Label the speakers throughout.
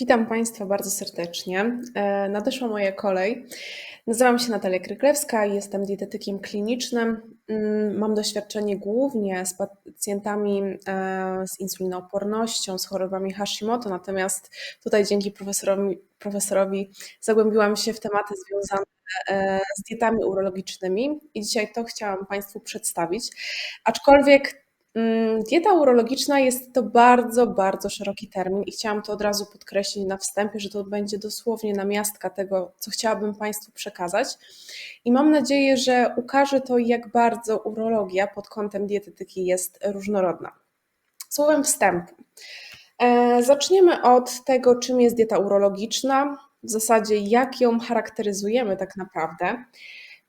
Speaker 1: Witam Państwa bardzo serdecznie. E, nadeszła moja kolej. Nazywam się Natalia Kryklewska jestem dietetykiem klinicznym. Mm, mam doświadczenie głównie z pacjentami e, z insulinoopornością, z chorobami Hashimoto, natomiast tutaj dzięki profesorowi, profesorowi zagłębiłam się w tematy związane e, z dietami urologicznymi i dzisiaj to chciałam Państwu przedstawić. Aczkolwiek dieta urologiczna jest to bardzo, bardzo szeroki termin i chciałam to od razu podkreślić na wstępie, że to będzie dosłownie namiastka tego, co chciałabym Państwu przekazać. I mam nadzieję, że ukaże to, jak bardzo urologia pod kątem dietetyki jest różnorodna. Słowem wstępu. E, zaczniemy od tego, czym jest dieta urologiczna, w zasadzie jak ją charakteryzujemy tak naprawdę.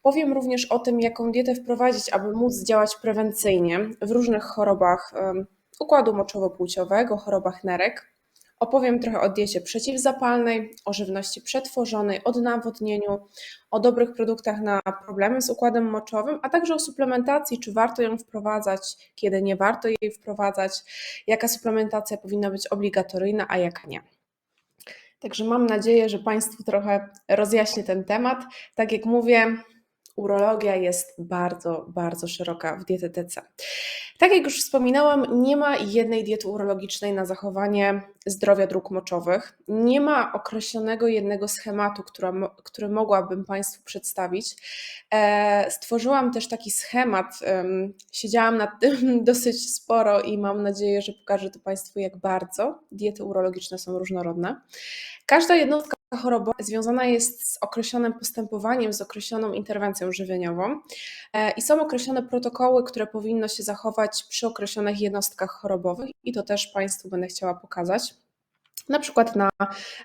Speaker 1: Powiem również o tym, jaką dietę wprowadzić, aby móc działać prewencyjnie w różnych chorobach układu moczowo-płciowego, chorobach nerek. Opowiem trochę o diecie przeciwzapalnej, o żywności przetworzonej, o nawodnieniu, o dobrych produktach na problemy z układem moczowym, a także o suplementacji, czy warto ją wprowadzać, kiedy nie warto jej wprowadzać, jaka suplementacja powinna być obligatoryjna, a jaka nie. Także mam nadzieję, że Państwu trochę rozjaśnię ten temat. Tak jak mówię, urologia jest bardzo, bardzo szeroka w dietetyce. Tak jak już wspominałam, nie ma jednej diety urologicznej na zachowanie zdrowia dróg moczowych. Nie ma określonego jednego schematu, która, który mogłabym Państwu przedstawić. E, stworzyłam też taki schemat, siedziałam nad tym dosyć sporo i mam nadzieję, że pokażę to Państwu, jak bardzo diety urologiczne są różnorodne. Każda jednostka choroba związana jest z określonym postępowaniem, z określoną interwencją żywieniową e, i są określone protokoły, które powinno się zachować przy określonych jednostkach chorobowych i to też Państwu będę chciała pokazać. Na przykład na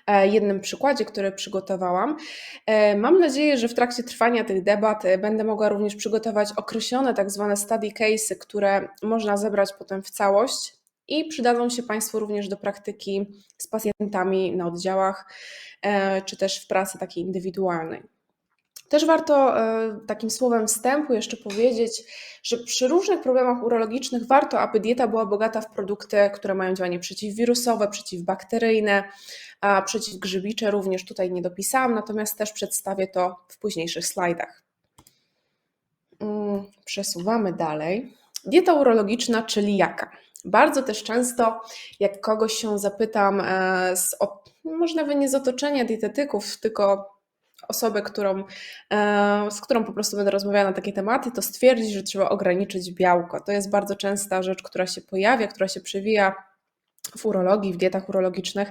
Speaker 1: e, jednym przykładzie, który przygotowałam. E, mam nadzieję, że w trakcie trwania tych debat będę mogła również przygotować określone tak zwane study cases, które można zebrać potem w całość i przydadzą się Państwu również do praktyki z pacjentami na oddziałach, e, czy też w pracy takiej indywidualnej. Też warto e, takim słowem wstępu jeszcze powiedzieć, że przy różnych problemach urologicznych warto, aby dieta była bogata w produkty, które mają działanie przeciwwirusowe, przeciwbakteryjne, a przeciwgrzybicze również tutaj nie dopisałam, natomiast też przedstawię to w późniejszych slajdach. Mm, przesuwamy dalej. Dieta urologiczna, czyli jaka? Bardzo też często, jak kogoś się zapytam, e, z, może nawet nie z otoczenia dietetyków, tylko osobę, którą, e, z którą po prostu będę rozmawiała na takie tematy, to stwierdzić, że trzeba ograniczyć białko. To jest bardzo częsta rzecz, która się pojawia, która się przewija w urologii, w dietach urologicznych.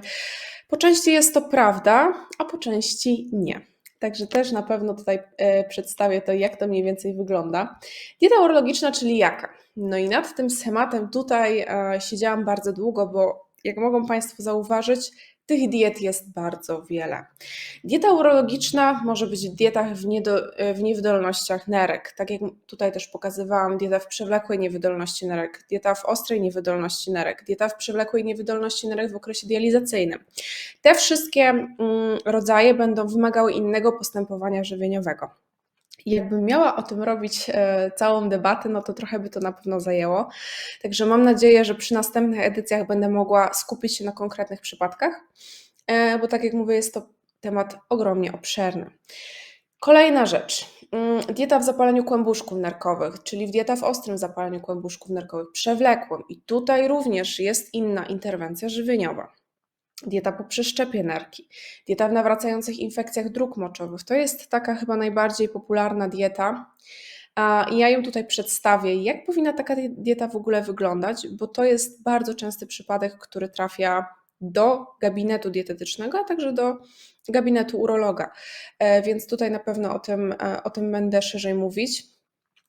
Speaker 1: Po części jest to prawda, a po części nie. Także też na pewno tutaj e, przedstawię to, jak to mniej więcej wygląda. Dieta urologiczna, czyli jaka? No i nad tym schematem tutaj e, siedziałam bardzo długo, bo jak mogą Państwo zauważyć, tych diet jest bardzo wiele. Dieta urologiczna może być w dietach w, niedo, w niewydolnościach nerek, tak jak tutaj też pokazywałam, dieta w przewlekłej niewydolności nerek, dieta w ostrej niewydolności nerek, dieta w przewlekłej niewydolności nerek w okresie dializacyjnym. Te wszystkie mm, rodzaje będą wymagały innego postępowania żywieniowego. Jakbym miała o tym robić e, całą debatę, no to trochę by to na pewno zajęło. Także mam nadzieję, że przy następnych edycjach będę mogła skupić się na konkretnych przypadkach, e, bo tak jak mówię, jest to temat ogromnie obszerny. Kolejna rzecz. Mm, dieta w zapaleniu kłębuszków nerkowych, czyli dieta w ostrym zapaleniu kłębuszków nerkowych, przewlekłym. I tutaj również jest inna interwencja żywieniowa dieta po przeszczepie nerki, dieta w nawracających infekcjach dróg moczowych. To jest taka chyba najbardziej popularna dieta. I ja ją tutaj przedstawię, jak powinna taka dieta w ogóle wyglądać, bo to jest bardzo częsty przypadek, który trafia do gabinetu dietetycznego, a także do gabinetu urologa. E, więc tutaj na pewno o tym, e, o tym będę szerzej mówić.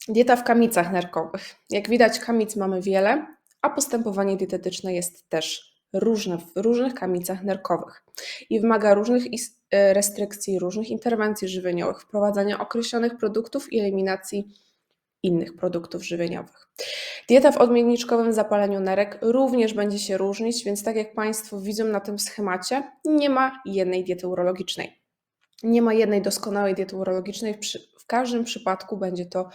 Speaker 1: Dieta w kamicach nerkowych. Jak widać, kamic mamy wiele, a postępowanie dietetyczne jest też różne w różnych kamicach nerkowych i wymaga różnych e, restrykcji, różnych interwencji żywieniowych, wprowadzania określonych produktów i eliminacji innych produktów żywieniowych. Dieta w odmienniczkowym zapaleniu nerek również będzie się różnić, więc tak jak Państwo widzą na tym schemacie, nie ma jednej diety urologicznej. Nie ma jednej doskonałej diety urologicznej, w każdym przypadku będzie to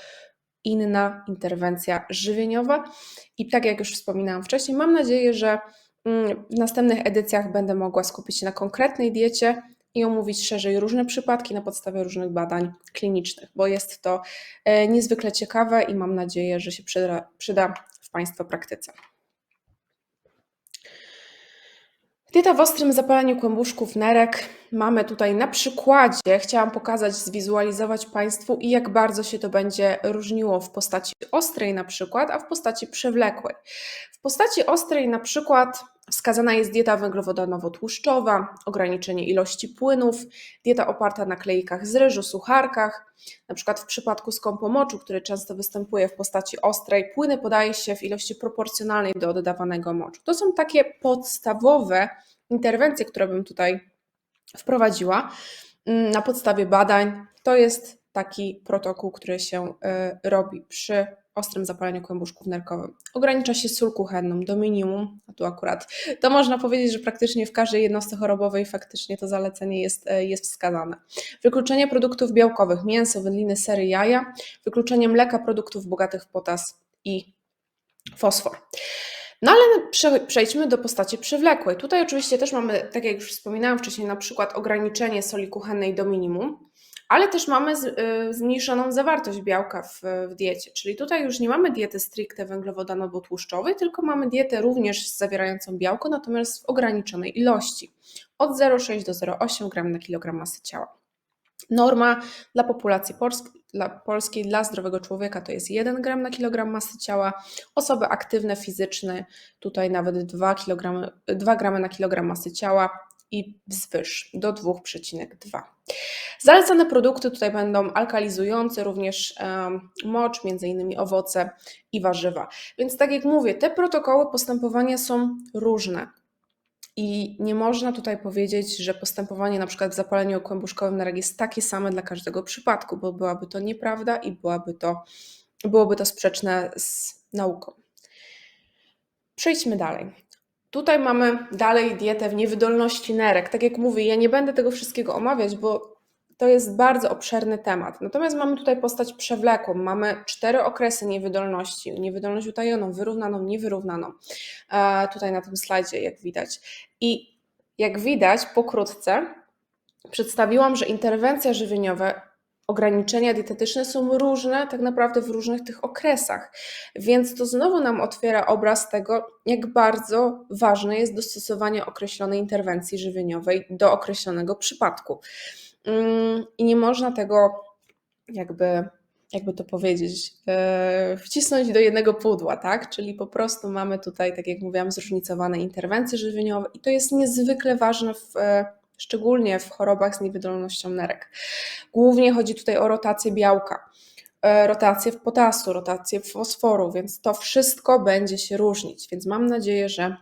Speaker 1: inna interwencja żywieniowa i tak jak już wspominałam wcześniej, mam nadzieję, że W następnych edycjach będę mogła skupić się na konkretnej diecie i omówić szerzej różne przypadki na podstawie różnych badań klinicznych, bo jest to e, niezwykle ciekawe i mam nadzieję, że się przyda, przyda w Państwa praktyce. Dieta w ostrym zapaleniu kłębuszków nerek. Mamy tutaj na przykładzie, chciałam pokazać, zwizualizować Państwu i jak bardzo się to będzie różniło w postaci ostrej na przykład, a w postaci przewlekłej. W postaci ostrej na przykład wskazana jest dieta węglowodanowo-tłuszczowa, ograniczenie ilości płynów, dieta oparta na klejkach z ryżu, sucharkach. Na przykład w przypadku skąpomoczu, który często występuje w postaci ostrej, płyny podaje się w ilości proporcjonalnej do oddawanego moczu. To są takie podstawowe interwencje, które bym tutaj wprowadziła mm, na podstawie badań. To jest taki protokół, który się y, robi przy ostrym zapaleniu kłębuszków nerkowym. Ogranicza się sól kuchenną do minimum, a tu akurat to można powiedzieć, że praktycznie w każdej jednostce chorobowej faktycznie to zalecenie jest, y, jest wskazane. Wykluczenie produktów białkowych, mięso, wędliny, sery, jaja, wykluczenie mleka, produktów bogatych w potas i fosfor. No ale przejdźmy do postaci przewlekłej. Tutaj oczywiście też mamy, tak jak już wspominałam wcześniej, na przykład ograniczenie soli kuchennej do minimum, ale też mamy y, zmniejszoną zawartość białka w, w, diecie. Czyli tutaj już nie mamy diety stricte węglowodanowo-tłuszczowej, tylko mamy dietę również zawierającą białko, natomiast w ograniczonej ilości. Od 0,6 do 0,8 g na kilogram masy ciała. Norma dla populacji dla polskiej, dla zdrowego człowieka to jest 1 gram na kilogram masy ciała. Osoby aktywne, fizyczne, tutaj nawet 2, kg, 2 gramy na kilogram masy ciała i wzwyż do 2,2. Zalecane produkty tutaj będą alkalizujące, również mocz, między innymi owoce i warzywa. Więc tak jak mówię, te protokoły postępowania są różne. I nie można tutaj powiedzieć, że postępowanie na przykład w zapaleniu kłębuszkowym nerek jest takie same dla każdego przypadku, bo byłaby to nieprawda i byłaby to, byłoby to sprzeczne z nauką. Przejdźmy dalej. Tutaj mamy dalej dietę w niewydolności nerek. Tak jak mówię, ja nie będę tego wszystkiego omawiać, bo to jest bardzo obszerny temat. Natomiast mamy tutaj postać przewlekłą. Mamy cztery okresy niewydolności. Niewydolność utajoną, wyrównaną, niewyrównaną. E, tutaj na tym slajdzie, jak widać. I jak widać, pokrótce przedstawiłam, że interwencje żywieniowe ograniczenia dietetyczne są różne tak naprawdę w różnych tych okresach. Więc to znowu nam otwiera obraz tego, jak bardzo ważne jest dostosowanie określonej interwencji żywieniowej do określonego przypadku. Mm, I nie można tego jakby jakby to powiedzieć, e, wcisnąć do jednego pudła, tak? Czyli po prostu mamy tutaj, tak jak mówiłam, zróżnicowane interwencje żywieniowe i to jest niezwykle ważne w e, szczególnie w chorobach z niewydolnością nerek. Głównie chodzi tutaj o rotację białka, e, rotację w potasu, rotację w fosforu, więc to wszystko będzie się różnić. Więc mam nadzieję, że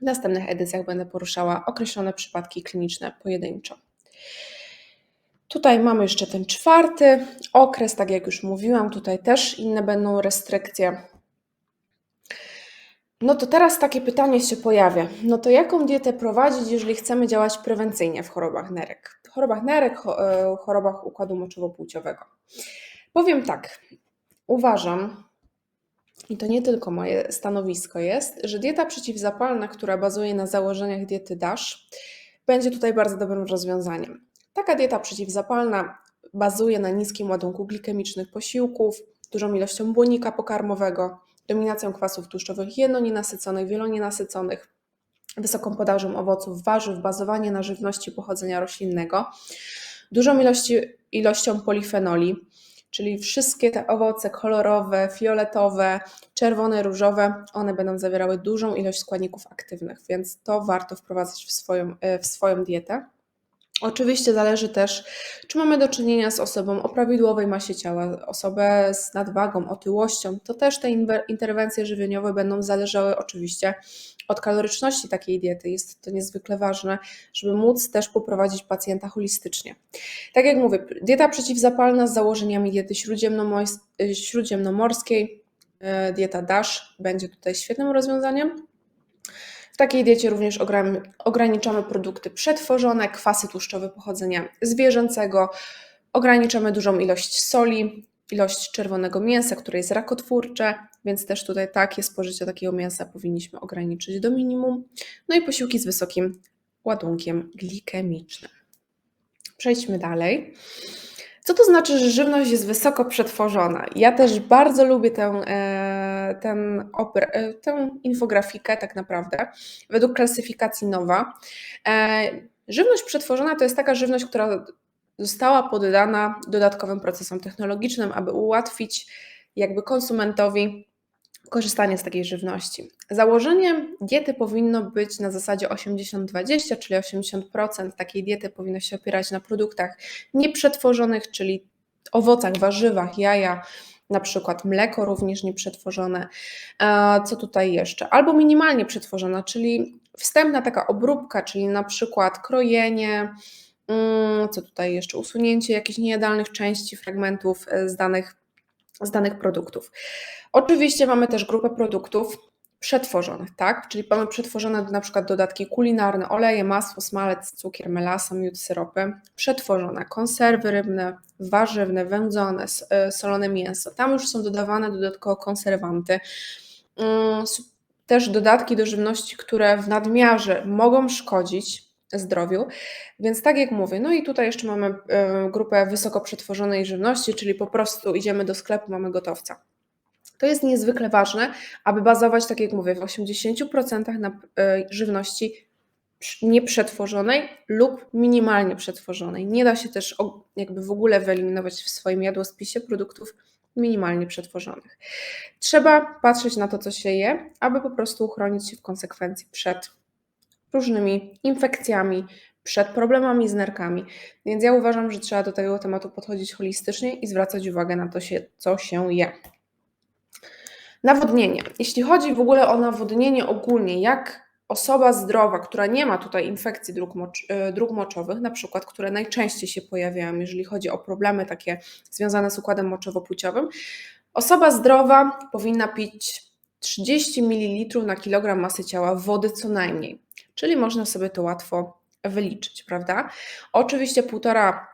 Speaker 1: w następnych edycjach będę poruszała określone przypadki kliniczne pojedynczo. Tutaj mamy jeszcze ten czwarty okres, tak jak już mówiłam, tutaj też inne będą restrykcje. No to teraz takie pytanie się pojawia. No to jaką dietę prowadzić, jeżeli chcemy działać prewencyjnie w chorobach nerek? Chorobach nerek, e, chorobach układu moczowo-płciowego. Powiem tak. Uważam, i to nie tylko moje stanowisko jest, że dieta przeciwzapalna, która bazuje na założeniach diety DASH, będzie tutaj bardzo dobrym rozwiązaniem. Taka dieta przeciwzapalna bazuje na niskim ładunku glikemicznych posiłków, dużą ilością błonika pokarmowego, dominacją kwasów tłuszczowych jednonienasyconych, wielonienasyconych, wysoką podażą owoców, warzyw, bazowanie na żywności pochodzenia roślinnego, dużą ilości, ilością polifenoli, czyli wszystkie te owoce kolorowe, fioletowe, czerwone, różowe, one będą zawierały dużą ilość składników aktywnych, więc to warto wprowadzać w swoją, w swoją dietę. Oczywiście zależy też, czy mamy do czynienia z osobą o prawidłowej masie ciała, osobę z nadwagą, otyłością. To też te interwencje żywieniowe będą zależały oczywiście od kaloryczności takiej diety. Jest to niezwykle ważne, żeby móc też poprowadzić pacjenta holistycznie. Tak jak mówię, dieta przeciwzapalna z założeniami diety śródziemnomorskiej, e, dieta DASH będzie tutaj świetnym rozwiązaniem. W takiej diecie również ograniczamy produkty przetworzone, kwasy tłuszczowe pochodzenia zwierzęcego, ograniczamy dużą ilość soli, ilość czerwonego mięsa, które jest rakotwórcze, więc też tutaj takie spożycie takiego mięsa powinniśmy ograniczyć do minimum. No i posiłki z wysokim ładunkiem glikemicznym. Przejdźmy dalej. Co to znaczy, że żywność jest wysoko przetworzona? Ja też bardzo lubię tę, e, ten e, tę infografikę, tak naprawdę, według klasyfikacji NOWA. E, żywność przetworzona to jest taka żywność, która została poddana dodatkowym procesom technologicznym, aby ułatwić jakby konsumentowi korzystanie z takiej żywności. Założenie diety powinno być na zasadzie 80-20, czyli 80% takiej diety powinno się opierać na produktach nieprzetworzonych, czyli owocach, warzywach, jaja, na przykład mleko również nieprzetworzone. Co tutaj jeszcze? Albo minimalnie przetworzona, czyli wstępna taka obróbka, czyli na przykład krojenie, mm, co tutaj jeszcze? Usunięcie jakichś niejadalnych części, fragmentów e, z danych, z danych produktów. Oczywiście mamy też grupę produktów przetworzonych, tak? Czyli mamy przetworzone na przykład dodatki kulinarne, oleje, masło, smalec, cukier, melasa, miód, syropy, przetworzone konserwy rybne, warzywne, wędzone, e, solone mięso. Tam już są dodawane dodatkowo konserwanty. Mm, też dodatki do żywności, które w nadmiarze mogą szkodzić zdrowiu. Więc tak jak mówię, no i tutaj jeszcze mamy e, grupę wysoko przetworzonej żywności, czyli po prostu idziemy do sklepu, mamy gotowca. To jest niezwykle ważne, aby bazować, tak jak mówię, w 80% na e, żywności nieprzetworzonej lub minimalnie przetworzonej. Nie da się też jakby w ogóle wyeliminować w swoim jadłospisie produktów minimalnie przetworzonych. Trzeba patrzeć na to, co się je, aby po prostu uchronić się w konsekwencji przed różnymi infekcjami, przed problemami z nerkami. Więc ja uważam, że trzeba do tego tematu podchodzić holistycznie i zwracać uwagę na to, co się je. Nawodnienie. Jeśli chodzi w ogóle o nawodnienie ogólnie, jak osoba zdrowa, która nie ma tutaj infekcji dróg, mocz, e, dróg moczowych, na przykład, które najczęściej się pojawiają, jeżeli chodzi o problemy takie związane z układem moczowo-płciowym, osoba zdrowa powinna pić 30 ml na kilogram masy ciała wody co najmniej. Czyli można sobie to łatwo wyliczyć, prawda? Oczywiście półtora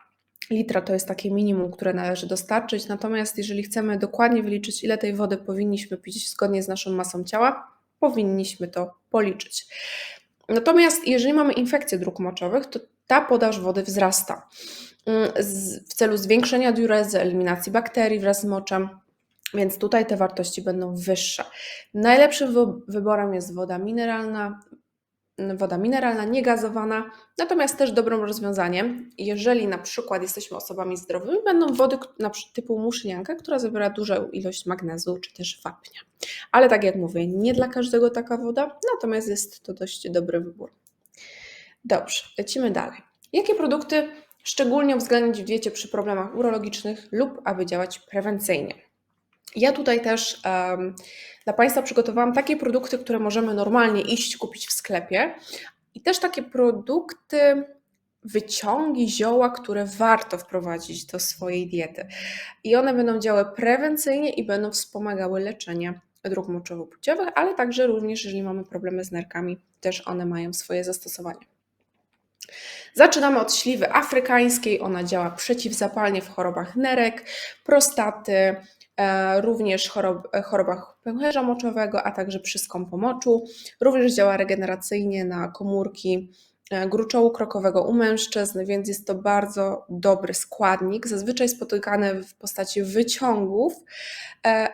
Speaker 1: litra to jest takie minimum, które należy dostarczyć. Natomiast jeżeli chcemy dokładnie wyliczyć, ile tej wody powinniśmy pić zgodnie z naszą masą ciała, powinniśmy to policzyć. Natomiast jeżeli mamy infekcje dróg moczowych, to ta podaż wody wzrasta mm, w celu zwiększenia diurezy, eliminacji bakterii wraz z moczem, więc tutaj te wartości będą wyższe. Najlepszym wyborem jest woda mineralna, woda mineralna, niegazowana, natomiast też dobrym rozwiązaniem, jeżeli na przykład jesteśmy osobami zdrowymi, będą wody typu muszlianka, która zawiera dużą ilość magnezu czy też wapnia. Ale tak jak mówię, nie dla każdego taka woda, natomiast jest to dość dobry wybór. Dobrze, lecimy dalej. Jakie produkty szczególnie uwzględnić w diecie przy problemach urologicznych lub aby działać prewencyjnie? Ja tutaj też um, dla Państwa przygotowałam takie produkty, które możemy normalnie iść kupić w sklepie i też takie produkty, wyciągi, zioła, które warto wprowadzić do swojej diety. I one będą działały prewencyjnie i będą wspomagały leczenie dróg moczowo-płciowych, ale także również, jeżeli mamy problemy z nerkami, też one mają swoje zastosowanie. Zaczynamy od śliwy afrykańskiej. Ona działa przeciwzapalnie w chorobach nerek, prostaty, również chorob, e, chorobach pęcherza moczowego, a także przy skąpomoczu. Również działa regeneracyjnie na komórki e, gruczołu krokowego u mężczyzn, więc jest to bardzo dobry składnik, zazwyczaj spotykany w postaci wyciągów,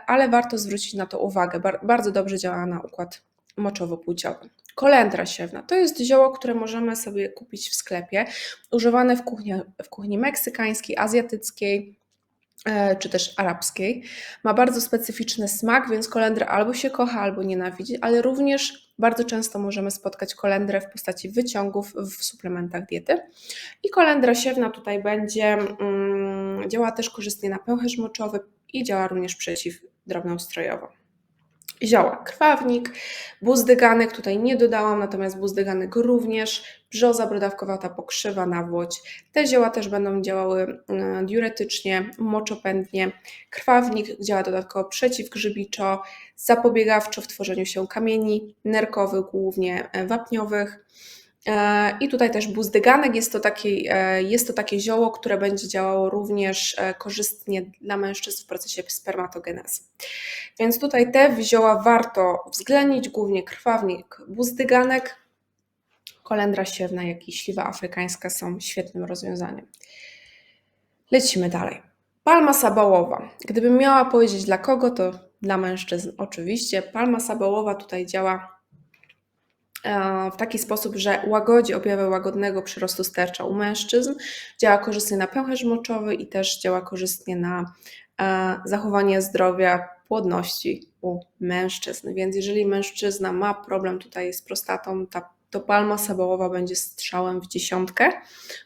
Speaker 1: ale warto zwrócić na to uwagę. Bardzo dobrze działa na układ moczowo-płciowy. Kolendra siewna to jest zioło, które możemy sobie kupić w sklepie, używane w kuchni, w kuchni meksykańskiej, azjatyckiej, E, czy też arabskiej. Ma bardzo specyficzny smak, więc kolendrę albo się kocha, albo nienawidzi, ale również bardzo często możemy spotkać kolendrę w postaci wyciągów w suplementach diety. I kolendra siewna tutaj będzie, mm, działa też korzystnie na pęcherz moczowy i działa również przeciwdrobnoustrojowo zioła. Krwawnik, buzdyganek, tutaj nie dodałam, natomiast buzdyganek również, brzoza brodawkowata, pokrzywa, nawłoć. Te zioła też będą działały mm, diuretycznie, moczopędnie. Krwawnik działa dodatkowo przeciwgrzybiczo, zapobiegawczo w tworzeniu się kamieni nerkowych, głównie e, wapniowych. E, I tutaj też buzdyganek jest to, e, jest to takie zioło, które będzie działało również e, korzystnie dla mężczyzn w procesie spermatogenezy. Więc tutaj te zioła warto uwzględnić, głównie krwawnik, buzdyganek, kolendra siewna, jak i śliwa afrykańska są świetnym rozwiązaniem. Lecimy dalej. Palma sabałowa. Gdybym miała powiedzieć dla kogo, to dla mężczyzn oczywiście. Palma sabałowa tutaj działa w taki sposób, że łagodzi objawy łagodnego przyrostu stercza u mężczyzn, działa korzystnie na pęcherz moczowy i też działa korzystnie na e, zachowanie zdrowia płodności u mężczyzn. Więc jeżeli mężczyzna ma problem tutaj z prostatą, ta to palma sabałowa będzie strzałem w dziesiątkę,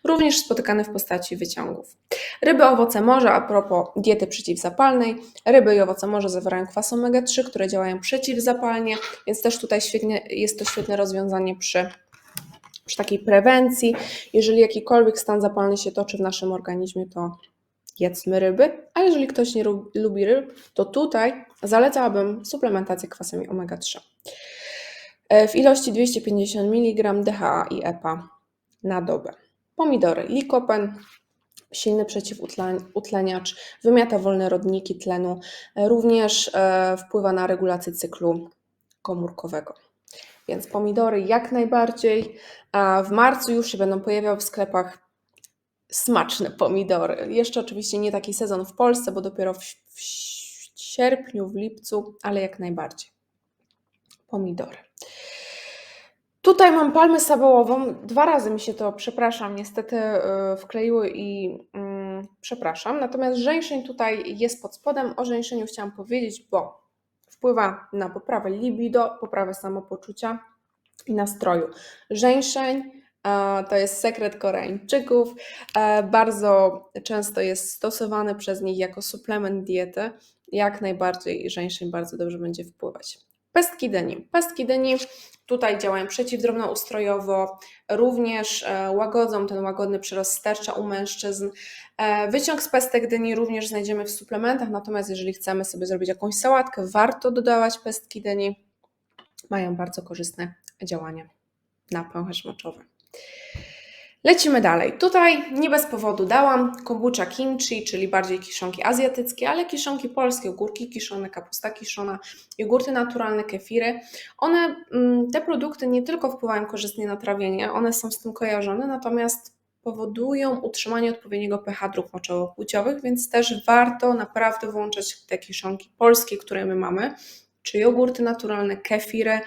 Speaker 1: również spotykany w postaci wyciągów. Ryby, owoce morza, a propos diety przeciwzapalnej, ryby i owoce morza zawierają kwas omega-3, które działają przeciwzapalnie, więc też tutaj świetnie, jest to świetne rozwiązanie przy, przy takiej prewencji. Jeżeli jakikolwiek stan zapalny się toczy w naszym organizmie, to jedzmy ryby, a jeżeli ktoś nie lubi ryb, to tutaj zalecałabym suplementację kwasami omega-3. E, w ilości 250 mg DHA i EPA na dobę. Pomidory likopen, silny przeciwutleniacz, wymiata wolne rodniki tlenu, e, również e, wpływa na regulację cyklu komórkowego. Więc pomidory jak najbardziej. A w marcu już się będą pojawiały w sklepach smaczne pomidory. Jeszcze oczywiście nie taki sezon w Polsce, bo dopiero w, w sierpniu, w lipcu, ale jak najbardziej. Pomidory. Tutaj mam palmę sabołową. Dwa razy mi się to, przepraszam, niestety yy, wkleiło i yy, przepraszam. Natomiast żeńszeń tutaj jest pod spodem. O żeńszeniu chciałam powiedzieć, bo wpływa na poprawę libido, poprawę samopoczucia i nastroju. Żeńszeń to jest sekret Koreańczyków. E, bardzo często jest stosowany przez nich jako suplement diety. Jak najbardziej żeńszeń bardzo dobrze będzie wpływać. Pestki dyni. Pestki dyni tutaj działają przeciwdrobnoustrojowo, również e, łagodzą ten łagodny przyrost stercza u mężczyzn. E, wyciąg z pestek dyni również znajdziemy w suplementach, natomiast jeżeli chcemy sobie zrobić jakąś sałatkę, warto dodawać pestki dyni. Mają bardzo korzystne działanie na pęcherz moczowy. Lecimy dalej. Tutaj nie bez powodu dałam kombucha kimchi, czyli bardziej kiszonki azjatyckie, ale kiszonki polskie, ogórki kiszone, kapusta kiszona, jogurty naturalne, kefiry. One, mm, te produkty nie tylko wpływają korzystnie na trawienie, one są z tym kojarzone, natomiast powodują utrzymanie odpowiedniego pH dróg moczowo-płciowych, więc też warto naprawdę włączać te kiszonki polskie, które my mamy, czy jogurty naturalne, kefiry,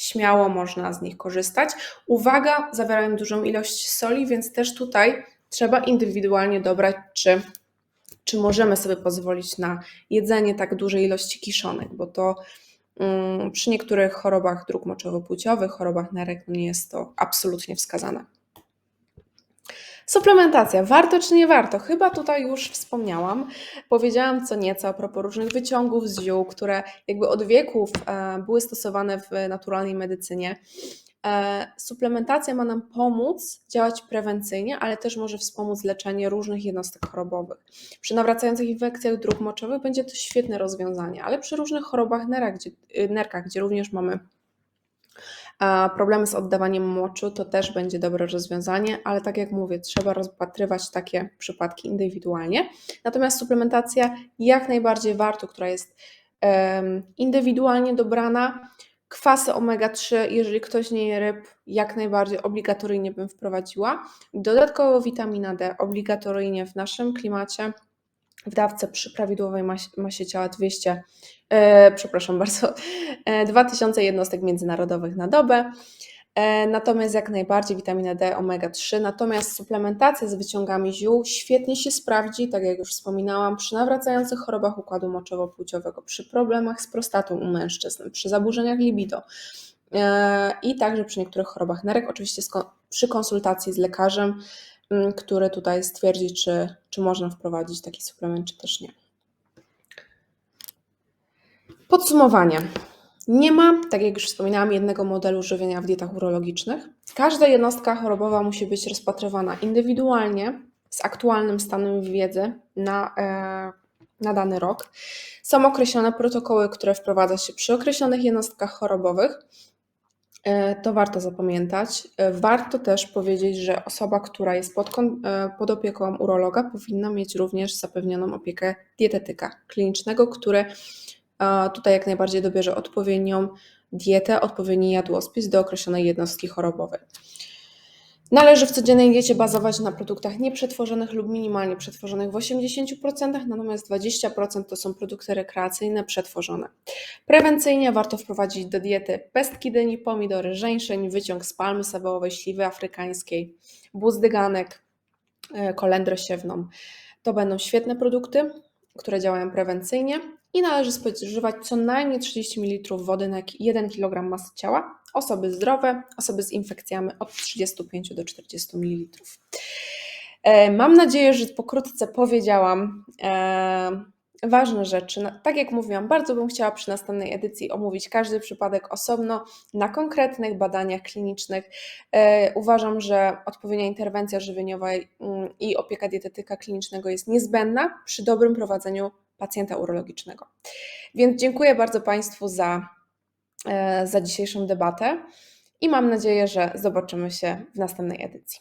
Speaker 1: śmiało można z nich korzystać. Uwaga, zawierają dużą ilość soli, więc też tutaj trzeba indywidualnie dobrać, czy, czy możemy sobie pozwolić na jedzenie tak dużej ilości kiszonek, bo to um, przy niektórych chorobach dróg moczowo-płciowych, chorobach nerek nie jest to absolutnie wskazane. Suplementacja, warto czy nie warto? Chyba tutaj już wspomniałam. Powiedziałam co nieco a propos różnych wyciągów z ziół, które jakby od wieków e, były stosowane w naturalnej medycynie. E, suplementacja ma nam pomóc działać prewencyjnie, ale też może wspomóc leczenie różnych jednostek chorobowych. Przy nawracających infekcjach dróg moczowych będzie to świetne rozwiązanie, ale przy różnych chorobach gdzie, nerkach, gdzie również mamy problemy z oddawaniem moczu to też będzie dobre rozwiązanie, ale tak jak mówię, trzeba rozpatrywać takie przypadki indywidualnie. Natomiast suplementacja jak najbardziej warto, która jest indywidualnie dobrana. Kwasy omega-3, jeżeli ktoś nie je ryb, jak najbardziej obligatoryjnie bym wprowadziła. Dodatkowo witamina D obligatoryjnie w naszym klimacie w dawce przy prawidłowej masie, masie ciała 200, e, przepraszam bardzo, e, 2000 jednostek międzynarodowych na dobę. E, natomiast jak najbardziej witamina D, omega-3, natomiast suplementacja z wyciągami ziół świetnie się sprawdzi, tak jak już wspominałam, przy nawracających chorobach układu moczowo-płciowego, przy problemach z prostatą u mężczyzn, przy zaburzeniach libido e, i także przy niektórych chorobach nerek, oczywiście przy konsultacji z lekarzem, który tutaj stwierdzi, czy, czy można wprowadzić taki suplement, czy też nie. Podsumowanie. Nie ma, tak jak już wspominałam, jednego modelu żywienia w dietach urologicznych. Każda jednostka chorobowa musi być rozpatrywana indywidualnie, z aktualnym stanem wiedzy na, e, na dany rok. Są określone protokoły, które wprowadza się przy określonych jednostkach chorobowych To warto zapamiętać. E, Warto też powiedzieć, że osoba, która jest pod, e, pod opieką urologa, powinna mieć również zapewnioną opiekę dietetyka klinicznego, który e, tutaj jak najbardziej dobierze odpowiednią dietę, odpowiedni jadłospis do określonej jednostki chorobowej. Należy w codziennej diecie bazować na produktach nieprzetworzonych lub minimalnie przetworzonych w 80%, natomiast 20% to są produkty rekreacyjne przetworzone. Prewencyjnie warto wprowadzić do diety pestki dyni, pomidory, żeńszeń, wyciąg z palmy sabałowej, śliwy afrykańskiej, buzdyganek, e, kolendrę siewną. To będą świetne produkty, które działają prewencyjnie i należy spożywać co najmniej 30 ml wody na 1 kg masy ciała. Osoby zdrowe, osoby z infekcjami od 35 do 40 ml. E, Mam nadzieję, że pokrótce powiedziałam e, ważne rzeczy. Tak jak mówiłam, bardzo bym chciała przy następnej edycji omówić każdy przypadek osobno na konkretnych badaniach klinicznych. E, Uważam, że odpowiednia interwencja żywieniowa mm, i opieka dietetyka klinicznego jest niezbędna przy dobrym prowadzeniu pacjenta urologicznego. Więc dziękuję bardzo Państwu za, E, za dzisiejszą debatę i mam nadzieję, że zobaczymy się w następnej edycji.